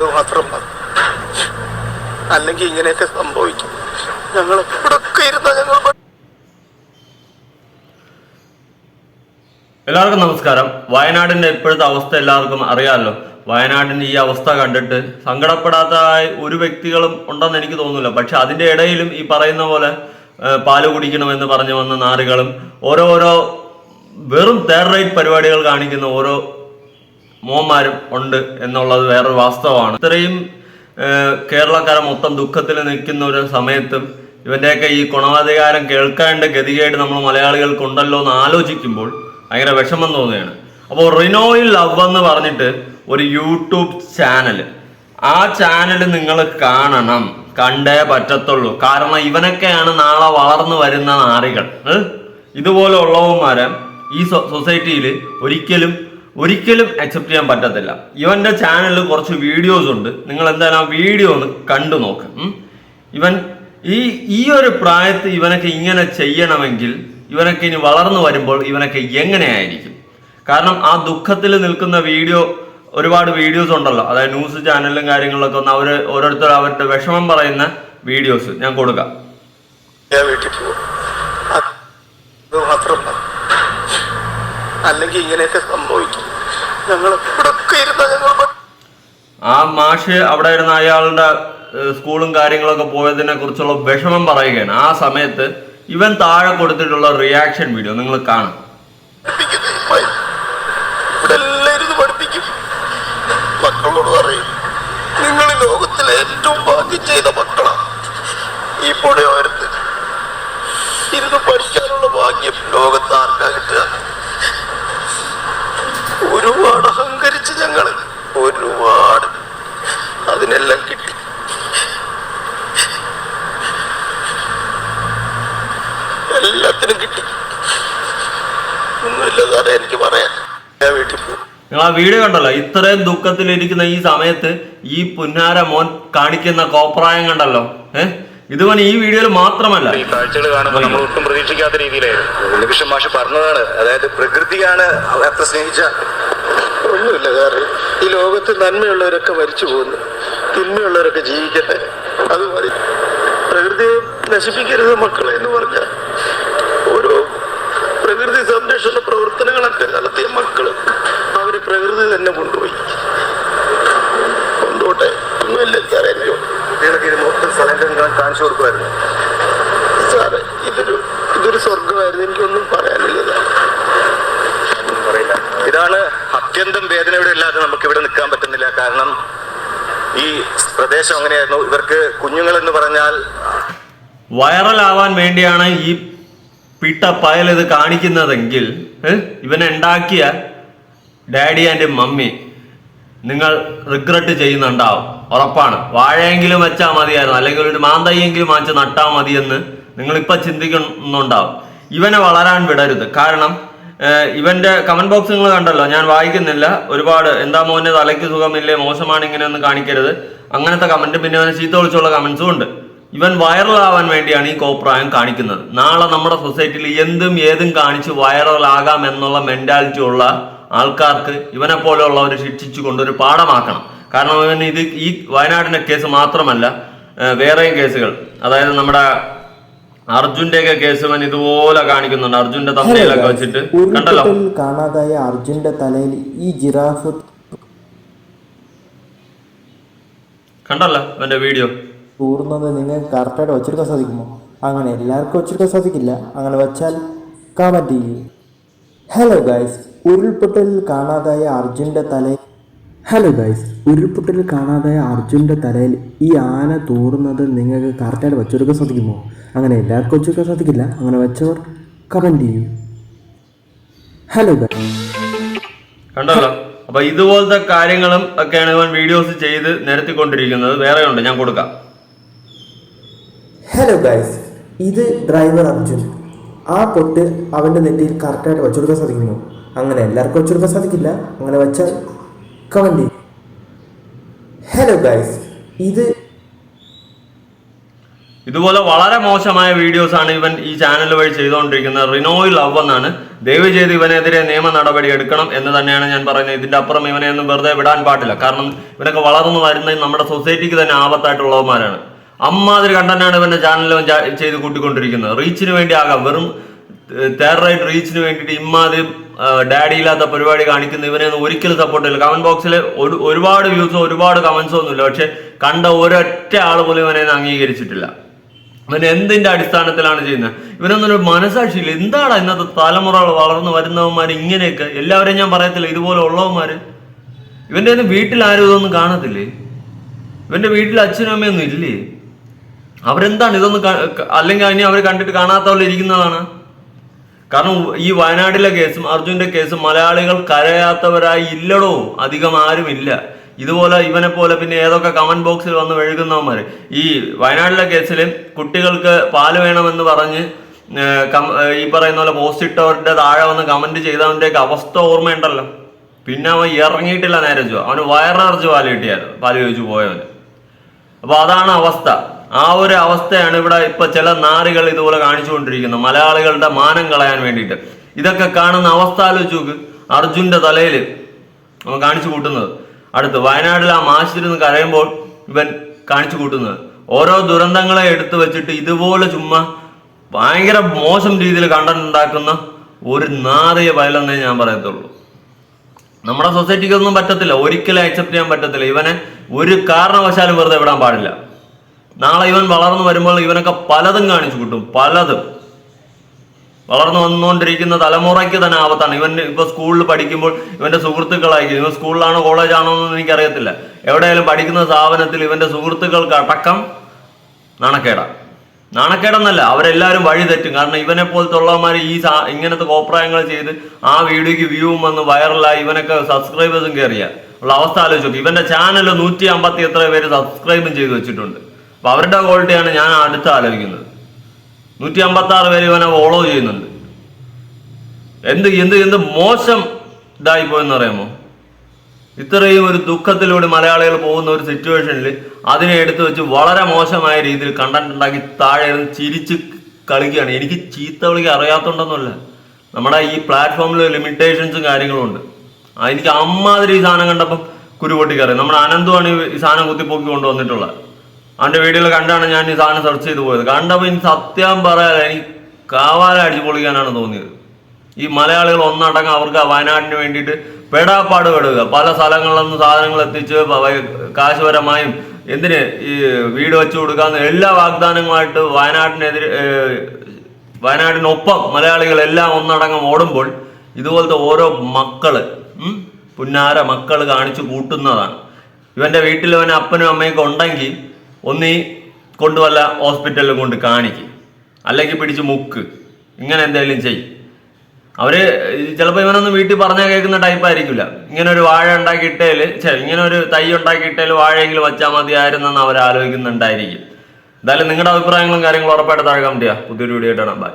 മാത്രം മതി അല്ലെങ്കിൽ ഇങ്ങനെയൊക്കെ സംഭവിക്കും. ഞങ്ങൾ ഇവിടൊക്കെ ഇരുന്ന ഞങ്ങൾ എല്ലാവർക്കും നമസ്കാരം. വയനാടിന്റെ ഇപ്പോഴത്തെ അവസ്ഥ എല്ലാവർക്കും അറിയാമല്ലോ. വയനാടിന്റെ ഈ അവസ്ഥ കണ്ടിട്ട് സങ്കടപ്പെടാത്ത ഒരു വ്യക്തികളും ഉണ്ടെന്ന് എനിക്ക് തോന്നുന്നില്ല. പക്ഷെ അതിന്റെ ഇടയിലും ഈ പറയുന്ന പോലെ പാൽ കുടിക്കണമെന്ന് പറഞ്ഞു വന്ന നാറുകളും ഓരോരോ വെറും തേർഡ് റേറ്റ് പരിപാടികൾ കാണിക്കുന്ന ഓരോ മോന്മാരും ഉണ്ട് എന്നുള്ളത് വേറൊരു വാസ്തവമാണ്. ഇത്രയും കേരളക്കാരെ മൊത്തം ദുഃഖത്തിൽ നിൽക്കുന്ന ഒരു സമയത്തും ഇവന്റെയൊക്കെ ഈ ഗുണവാധികാരം കേൾക്കാണ്ട് ഗതികേട് നമ്മൾ മലയാളികൾക്കുണ്ടല്ലോ എന്ന് ആലോചിക്കുമ്പോൾ ഭയങ്കര വിഷമം തോന്നുകയാണ്. അപ്പോൾ റിനോയിൽ ലവ് എന്ന് പറഞ്ഞിട്ട് ഒരു യൂട്യൂബ് ചാനൽ. ആ ചാനൽ നിങ്ങൾ കാണണം. കണ്ടേ പറ്റത്തുള്ളൂ. കാരണം ഇവനൊക്കെയാണ് നാളെ വളർന്നു വരുന്ന നാറികൾ? ഇതുപോലെ ഉള്ളവന്മാരെ ഈ സൊസൈറ്റിയിൽ ഒരിക്കലും ഒരിക്കലും അക്സെപ്റ്റ് ചെയ്യാൻ പറ്റത്തില്ല. ഇവന്റെ ചാനലിൽ കുറച്ച് വീഡിയോസ് ഉണ്ട്. നിങ്ങൾ എന്തായാലും ആ വീഡിയോ ഒന്ന് കണ്ടു നോക്ക്. ഇവൻ ഈ ഈ ഒരു പ്രായത്തിൽ ഇവനൊക്കെ ഇങ്ങനെ ചെയ്യണമെങ്കിൽ ഇവനൊക്കെ ഇനി വളർന്നു വരുമ്പോൾ ഇവനൊക്കെ എങ്ങനെയായിരിക്കും? കാരണം ആ ദുഃഖത്തിൽ നിൽക്കുന്ന വീഡിയോ ഒരുപാട് വീഡിയോസ് ഉണ്ടല്ലോ. അതായത് ന്യൂസ് ചാനലിലും കാര്യങ്ങളിലൊക്കെ ഒന്ന് അവർ ഓരോരുത്തർ അവരുടെ വിഷമം പറയുന്ന വീഡിയോസ് ഞാൻ കൊടുക്കാം. വീട്ടിൽ പോകും അല്ലെങ്കിൽ ഇങ്ങനെയൊക്കെ സംഭവിക്കും. ആ മാഷ് അവിടെ ഇരുന്ന അയാളുടെ സ്കൂളും കാര്യങ്ങളൊക്കെ പോയതിനെ കുറിച്ചുള്ള വിഷമം പറയുകയാണ്. ആ സമയത്ത് ഇവൻ താഴെ കൊടുത്തിട്ടുള്ള റിയാക്ഷൻ വീഡിയോ നിങ്ങൾ കാണാം. ഇവിടെ പറയും ഏറ്റവും ഭാഗ്യം ചെയ്ത ഇരുന്ന് പഠിക്കാനുള്ള ഭാഗ്യം ലോകത്ത് ആർക്കാ കിട്ടുക? ഒരുപാട് അഹങ്കരിച്ച് ഞങ്ങൾ ഒരുപാട് അതിനെല്ലാം കിട്ടി. എല്ലാത്തിനും കിട്ടി. ഒന്നുമില്ല സാറേ എനിക്ക് പറയാൻ ഞാൻ വീട്ടിൽ പോകും നിങ്ങൾ ആ വീഡിയോ കണ്ടല്ലോ? ഇത്രയും ദുഃഖത്തിലിരിക്കുന്ന ഈ സമയത്ത് ഈ പുന്നാര മോൻ കാണിക്കുന്ന കോപ്രായം കണ്ടല്ലോ? ഏഹ് ഇതുപോലെ ഈ വീഡിയോയിൽ മാത്രമല്ല. ഈ കാഴ്ചകൾ കാണുമ്പോൾ നമ്മൾ ഒട്ടും പ്രതീക്ഷിക്കാത്ത രീതിയിലായിരുന്നു. നിമിഷം മാഷ് പറഞ്ഞതാണ് അതായത് പ്രകൃതിയാണ് അത്ര സ്നേഹിച്ച ഒന്നുമില്ല കാരണം ഈ ലോകത്ത് നന്മയുള്ളവരൊക്കെ മരിച്ചു പോകുന്നു. തിന്മയുള്ളവരൊക്കെ ജീവിക്കട്ടെ. അത് മതി. പ്രകൃതിയെ നശിപ്പിക്കരുത് മക്കളെ എന്ന് പറഞ്ഞ ഓരോ പ്രകൃതി സംരക്ഷണ പ്രവർത്തനങ്ങളൊക്കെ നടത്തിയ മക്കൾ അവർ പ്രകൃതി തന്നെ കൊണ്ടുപോയി. കൊണ്ടുപോട്ടെ. ഒന്നുമില്ല സാറേ എനിക്ക് കാണിച്ചു കൊടുക്കുമായിരുന്നു. സാറേ ഇതൊരു ഇതൊരു സ്വർഗമായിരുന്നു എനിക്കൊന്നും പറയാനില്ല സാറേ ഒന്നും പറയില്ല ഇതാണ് അത്യന്തം വേദനയുടെ ഇല്ലാതെ നമുക്ക് ഇവിടെ നിൽക്കാൻ പറ്റുന്നില്ല. കാരണം ഈ പ്രദേശം അങ്ങനെയായിരുന്നു. ഇവർക്ക് കുഞ്ഞുങ്ങൾ എന്ന് പറഞ്ഞാൽ വൈറലാവാൻ വേണ്ടിയാണ് ഈ പിട്ട പയൽ ഇത് കാണിക്കുന്നതെങ്കിൽ ഇവനെ ഉണ്ടാക്കിയ ഡാഡി ആൻഡ് മമ്മി നിങ്ങൾ റിഗ്രറ്റ് ചെയ്യുന്നുണ്ടാവും. ഉറപ്പാണ്. വാഴയെങ്കിലും വെച്ചാൽ മതിയായിരുന്നു. അല്ലെങ്കിൽ ഒരു മാന്തയ്യെങ്കിലും വാങ്ങിച്ച് നട്ടാൽ മതിയെന്ന് നിങ്ങളിപ്പോൾ ചിന്തിക്കുന്നുണ്ടാവും. ഇവനെ വളരാൻ വിടരുത്. കാരണം ഇവന്റെ കമന്റ് ബോക്സ് നിങ്ങൾ കണ്ടല്ലോ. ഞാൻ വായിക്കുന്നില്ല. ഒരുപാട് എന്താ മോനെ തലയ്ക്ക് സുഖമില്ലേ മോശമാണ് ഇങ്ങനെ ഒന്ന് കാണിക്കരുത്. അങ്ങനത്തെ കമന്റ് പിന്നെ അവനെ ചീത്ത വിളിച്ചുള്ള കമന്റ്സും ഉണ്ട്. ഇവൻ വൈറലാവാൻ വേണ്ടിയാണ് ഈ കോപ്രായം കാണിക്കുന്നത്. നാളെ നമ്മുടെ സൊസൈറ്റിയിൽ എന്തും ഏതും കാണിച്ച് വൈറലാകാം എന്നുള്ള മെന്റാലിറ്റി ഉള്ള ആൾക്കാർക്ക് ഇവനെ പോലെയുള്ളവരെ ശിക്ഷിച്ചു കൊണ്ടൊരു പാഠമാക്കണം. കാരണം ഇവൻ ഇത് ഈ വയനാടിന്റെ കേസ് മാത്രമല്ല വേറെയും കേസുകൾ അതായത് നമ്മുടെ അർജുന്റെ ഒക്കെ കേസ് ഇവൻ ഇതുപോലെ കാണിക്കുന്നുണ്ട്. അർജുന്റെ തലയിലൊക്കെ വെച്ചിട്ട് കണ്ടല്ലോ? കാണാതായ അർജുന്റെ തലയിൽ ഈ ജിറാഫ് കണ്ടല്ലോ എന്റെ വീഡിയോ? തൂറുന്നത് നിങ്ങൾക്ക് കറക്റ്റായിട്ട് വെച്ചെടുക്കാൻ സാധിക്കുമോ? അങ്ങനെ എല്ലാവർക്കും വെച്ചെടുക്കാൻ സാധിക്കില്ല. അങ്ങനെ വെച്ചാൽ കമന്റ് ചെയ്യൂ. ഹലോ ഗൈസ് ഉരുൾപൊട്ടലിൽ കാണാതായ അർജുന്റെ തലയിൽ ഹലോ ഗൈസ് ഉരുൾപൊട്ടൽ കാണാതായ അർജുന്റെ തലയിൽ ഈ ആന തൂറുന്നത് നിങ്ങൾക്ക് കറക്റ്റായിട്ട് വെച്ചെടുക്കാൻ സാധിക്കുമോ? അങ്ങനെ എല്ലാവർക്കും വെച്ചെടുക്കാൻ സാധിക്കില്ല. അങ്ങനെ വെച്ചവർ കമന്റ് ചെയ്യൂ. ഹലോ ഗൈസ് കണ്ടല്ലോ? അപ്പൊ ഇതുപോലത്തെ കാര്യങ്ങളും ഒക്കെയാണ് ഇവൻ വീഡിയോസ് ചെയ്ത് നിരത്തിക്കൊണ്ടിരിക്കുന്നത്. വേറെ ഉണ്ട് ഞാൻ കൊടുക്കാം. ഹലോ ഗൈസ് ഇത് ഡ്രൈവർ അർജുൻ. ആ പൊട്ട് അവന്റെ നെറ്റിയിൽ കറക്റ്റായിട്ട് വെച്ചെടുക്കാൻ സാധിക്കുമോ? അങ്ങനെ എല്ലാവർക്കും വെച്ചെടുക്കാൻ സാധിക്കില്ല. അങ്ങനെ വെച്ചാൽ കമന്റ്. ഹലോ ഗൈസ് ഇത് ഇതുപോലെ വളരെ മോശമായ വീഡിയോസ് ആണ് ഇവൻ ഈ ചാനൽ വഴി ചെയ്തുകൊണ്ടിരിക്കുന്നത്. റിനോയ് ലവ് എന്നാണ്. ദയവ് ചെയ്ത് ഇവനെതിരെ നിയമ നടപടി എടുക്കണം എന്ന് തന്നെയാണ് ഞാൻ പറയുന്നത്. ഇതിന്റെ അപ്പുറം ഇവനെ ഒന്നും വെറുതെ വിടാൻ പാടില്ല. കാരണം ഇവനൊക്കെ വളർന്നു വരുന്നത് നമ്മുടെ സൊസൈറ്റിക്ക് തന്നെ ആപത്തായിട്ടുള്ളവന്മാരാണ്. അമ്മാതിരി കണ്ടന്റാണ് ഇവന്റെ ചാനലിൽ ചെയ്ത് കൂട്ടിക്കൊണ്ടിരിക്കുന്നത്. റീച്ചിന് വേണ്ടി ആകാം. വെറും തേർഡ് റീച്ചിന് വേണ്ടിയിട്ട് ഇമ്മാതിരി ഡാഡി ഇല്ലാത്ത പരിപാടി കാണിക്കുന്ന ഇവനെ ഒന്നും ഒരിക്കലും സപ്പോർട്ട് ചെയ്യില്ല. കമന്റ് ബോക്സിൽ ഒരു ഒരുപാട് വ്യൂസോ ഒരുപാട് കമന്റ്സോ ഒന്നുമില്ല. പക്ഷെ കണ്ട ഒരൊറ്റ ആൾ പോലും ഇവനെ അംഗീകരിച്ചിട്ടില്ല. ഇവൻ എന്തിന്റെ അടിസ്ഥാനത്തിലാണ് ചെയ്യുന്നത്? ഇവനൊന്നും ഒരു മനസാക്ഷിയില്ല. എന്താണ് ഇന്നത്തെ തലമുറകൾ വളർന്നു വരുന്നവന്മാർ ഇങ്ങനെയൊക്കെ? എല്ലാവരെയും ഞാൻ പറയത്തില്ല ഇതുപോലെ ഉള്ളവന്മാര്. ഇവന്റെ ഒന്നും വീട്ടിൽ ആരും ഇതൊന്നും കാണത്തില്ലേ? ഇവന്റെ വീട്ടിൽ അച്ഛനും അമ്മയൊന്നും ഇല്ലേ? അവരെന്താണ് ഇതൊന്നും അല്ലെങ്കിൽ അതിനെ അവർ കണ്ടിട്ട് കാണാത്തവരിൽ ഇരിക്കുന്നതാണ്? കാരണം ഈ വയനാട്ടിലെ കേസും അർജുന്റെ കേസും മലയാളികൾ കരയാത്തവരായി ഇല്ലടോ. അധികം ആരുമില്ല ഇതുപോലെ ഇവനെ പോലെ പിന്നെ ഏതൊക്കെ കമന്റ് ബോക്സിൽ വന്ന് വെഴുകുന്നവന്മാര് ഈ വയനാട്ടിലെ കേസിൽ കുട്ടികൾക്ക് പാൽ വേണമെന്ന് പറഞ്ഞ് ഈ പറയുന്ന പോലെ പോസ്റ്റ് ഇട്ടവരുടെ താഴെ വന്ന് കമന്റ് ചെയ്തവന്റെയൊക്കെ അവസ്ഥ ഓർമ്മയുണ്ടല്ലോ. പിന്നെ അവൻ ഇറങ്ങിയിട്ടില്ല നേരെ ചോ അവന് വയറിറച്ച് പാൽ കിട്ടിയായിരുന്നു. പാൽ ചോദിച്ചു പോയവന്. അപ്പൊ അതാണ് അവസ്ഥ. ആ ഒരു അവസ്ഥയാണ് ഇവിടെ ഇപ്പൊ ചില നാറികൾ ഇതുപോലെ കാണിച്ചുകൊണ്ടിരിക്കുന്നത്. മലയാളികളുടെ മാനം കളയാൻ വേണ്ടിയിട്ട്. ഇതൊക്കെ കാണുന്ന അവസ്ഥ ആലോചിച്ച് അർജുന്റെ തലയിൽ നമ്മൾ കാണിച്ചു കൂട്ടുന്നത്. അടുത്ത് വയനാട്ടിൽ ആ മാശിരുന്ന് കരയുമ്പോൾ ഇവൻ കാണിച്ചു കൂട്ടുന്നത്. ഓരോ ദുരന്തങ്ങളെ എടുത്തു വെച്ചിട്ട് ഇതുപോലെ ചുമ്മാ ഭയങ്കര മോശം രീതിയിൽ കണ്ടുണ്ടാക്കുന്ന ഒരു നാറിയ വയലെന്നേ ഞാൻ പറയത്തുള്ളൂ. നമ്മുടെ സൊസൈറ്റിക്ക് ഒന്നും പറ്റത്തില്ല. ഒരിക്കലും അക്സെപ്റ്റ് ചെയ്യാൻ പറ്റത്തില്ല. ഇവനെ ഒരു കാരണവശാലും വെറുതെ വിടാൻ പാടില്ല. നാളെ ഇവൻ വളർന്നു വരുമ്പോൾ ഇവനൊക്കെ പലതും കാണിച്ചു കിട്ടും. പലതും. വളർന്നു വന്നുകൊണ്ടിരിക്കുന്ന തലമുറയ്ക്ക് തന്നെ ആപത്താണ്. ഇവൻ ഇപ്പൊ സ്കൂളിൽ പഠിക്കുമ്പോൾ ഇവന്റെ സുഹൃത്തുക്കളായിരിക്കും ഇവൻ സ്കൂളിലാണോ കോളേജാണോ എന്ന് എനിക്കറിയത്തില്ല. എവിടെയായാലും പഠിക്കുന്ന സ്ഥാപനത്തിൽ ഇവന്റെ സുഹൃത്തുക്കൾക്ക് അടക്കം നാണക്കേടാണ് നാണക്കേടെന്നല്ല അവരെല്ലാവരും വഴി തെറ്റും. കാരണം ഇവനെ പോലത്തെ ഉള്ളവന്മാർ ഈ ഇങ്ങനത്തെ കോപ്രായങ്ങൾ ചെയ്ത് ആ വീഡിയോക്ക് വ്യൂവും വന്ന് വൈറലായി ഇവനൊക്കെ സബ്സ്ക്രൈബേഴ്സും കയറിയ ഉള്ള അവസ്ഥ ആലോചിച്ചു ഇവന്റെ ചാനൽ നൂറ്റി അമ്പത്തി എത്ര പേര് സബ്സ്ക്രൈബും ചെയ്ത് വെച്ചിട്ടുണ്ട്. അപ്പൊ അവരുടെ ക്വാളിറ്റിയാണ് ഞാൻ അടുത്ത് ആലോചിക്കുന്നത്. നൂറ്റി അമ്പത്തി ആറ് പേര് ഇവനെ ഫോളോ ചെയ്യുന്നുണ്ട്. എന്ത് എന്ത് എന്ത് മോശം ഇതായി പോയെന്ന് അറിയാമോ? ഇത്രയും ഒരു ദുഃഖത്തിലൂടെ മലയാളികൾ പോകുന്ന ഒരു സിറ്റുവേഷനിൽ അതിനെ എടുത്തു വെച്ച് വളരെ മോശമായ രീതിയിൽ കണ്ടന്റ് ഉണ്ടാക്കി താഴെ ചിരിച്ച് കളിക്കുകയാണ്. എനിക്ക് ചീത്ത വിളിക്ക് അറിയാത്തോണ്ടെന്നല്ല നമ്മുടെ ഈ പ്ലാറ്റ്ഫോമിൽ ലിമിറ്റേഷൻസും കാര്യങ്ങളും ഉണ്ട്. എനിക്ക് അമ്മാതിരി ഈ സാധനം കണ്ടപ്പം കുരുപൊട്ടിക്കറിയാം നമ്മുടെ അനന്തുമാണ് ഈ സാധനം കുത്തിപ്പോക്കി കൊണ്ടുവന്നിട്ടുള്ളത്. അവന്റെ വീഡിയോയിൽ കണ്ടാണ് ഞാൻ ഈ സാധനം സെർച്ച് ചെയ്ത് പോയത്. കണ്ടപ്പോൾ ഇനി സത്യം പറയാതെ എനിക്ക് കാവാല അടിച്ചു പൊളിക്കാനാണ് തോന്നിയത്. ഈ മലയാളികൾ ഒന്നടങ്കം അവർക്ക് വയനാടിന് വേണ്ടിയിട്ട് പെടാപ്പാട് പെടുക. പല സ്ഥലങ്ങളിൽ നിന്ന് സാധനങ്ങൾ എത്തിച്ച് കാശുപരമായും എന്തിന് ഈ വീട് വെച്ചു കൊടുക്കാന്ന് എല്ലാ വാഗ്ദാനങ്ങളുമായിട്ട് വയനാടിനെതിരെ വയനാടിനൊപ്പം മലയാളികൾ എല്ലാം ഒന്നടങ്കം ഓടുമ്പോൾ ഇതുപോലത്തെ ഓരോ മക്കൾ പുന്നാര മക്കൾ കാണിച്ചു കൂട്ടുന്നതാണ്. ഇവന്റെ വീട്ടിൽ ഇവൻ അപ്പനും അമ്മയൊക്കെ ഉണ്ടെങ്കിൽ ഒന്നീ കൊണ്ടുവല്ല ഹോസ്പിറ്റലിൽ കൊണ്ട് കാണിക്ക്. അല്ലെങ്കിൽ പിടിച്ച് മുക്ക്. ഇങ്ങനെ എന്തെങ്കിലും ചെയ്യും അവർ ചിലപ്പോൾ ഇവനൊന്നും വീട്ടിൽ പറഞ്ഞാൽ കേൾക്കുന്ന ടൈപ്പ് ആയിരിക്കില്ല. ഇങ്ങനെ ഒരു വാഴ ഉണ്ടാക്കിയിട്ടേൽ ഇങ്ങനെ ഒരു തൈ ഉണ്ടാക്കിയിട്ടേൽ വാഴയെങ്കിലും വെച്ചാൽ മതിയായിരുന്നെന്ന് അവർ ആലോചിക്കുന്നുണ്ടായിരിക്കും. എന്തായാലും നിങ്ങളുടെ അഭിപ്രായങ്ങളും കാര്യങ്ങളും ഉറപ്പായിട്ട് താഴെ കമന്റ് പുതിയൊരു വീഡിയോ ആയിട്ടാണ് ബൈ